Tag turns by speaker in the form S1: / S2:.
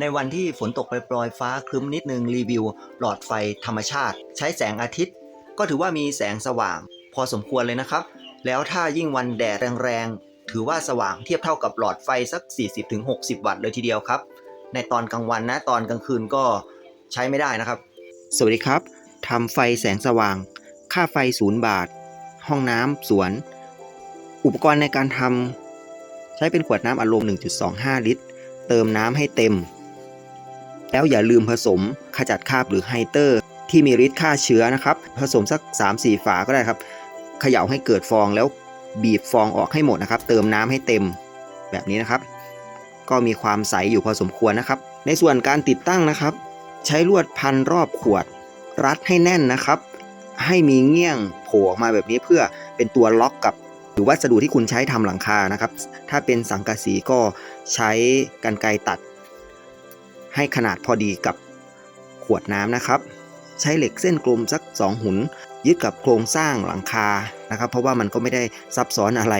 S1: ในวันที่ฝนตกไปปลอยฟ้าครึ้มนิดนึงรีวิว หลอดไฟธรรมชาติ ใช้แสงอาทิตย์ ก็ถือว่ามีแสงสว่าง พอสมควรเลยนะครับ แล้วถ้ายิ่งวันแดดแรงๆ ถือว่าสว่างเทียบเท่ากับหลอดไฟสัก 40-60 วัตต์เลยทีเดียวครับ ในตอนกลางวันนะตอนกลางคืนก็ใช้ไม่ได้นะครับ สวัสดีครับทำไฟแสงสว่าง ค่าไฟศูนย์บาท ห้องน้ำสวน อุปกรณ์ในการทำใช้เป็นขวดน้ำอารมณ์1.25 ลิตร เติมน้ำให้เต็ม แล้วอย่าลืมผสมขจัดคราบหรือไฮเตอร์ ที่มีฤทธิ์ฆ่าเชื้อนะครับ ผสมสัก 3-4 ฝาก็ได้ครับเขย่าให้เกิดฟองแล้วบีบฟองออกให้หมดนะครับ เติมน้ำให้เต็มแบบนี้นะครับ ก็มีความใสอยู่พอสมควรนะครับ ในส่วนการติดตั้งนะครับ ใช้ลวดพันรอบขวด รัดให้แน่นนะครับ ให้มีเงี้ยงโผล่ออกมาแบบนี้เพื่อเป็นตัวล็อกกับหรือวัสดุที่คุณใช้ทำหลังคานะครับ ถ้าเป็นสังกะสีก็ใช้กรรไกรตัด ให้ขนาดพอดีกับขวดน้ำนะครับ ใช้เหล็กเส้นกลมสัก 2 หุน ยึดกับโครงสร้างหลังคานะครับ เพราะว่ามันก็ไม่ได้ซับซ้อนอะไร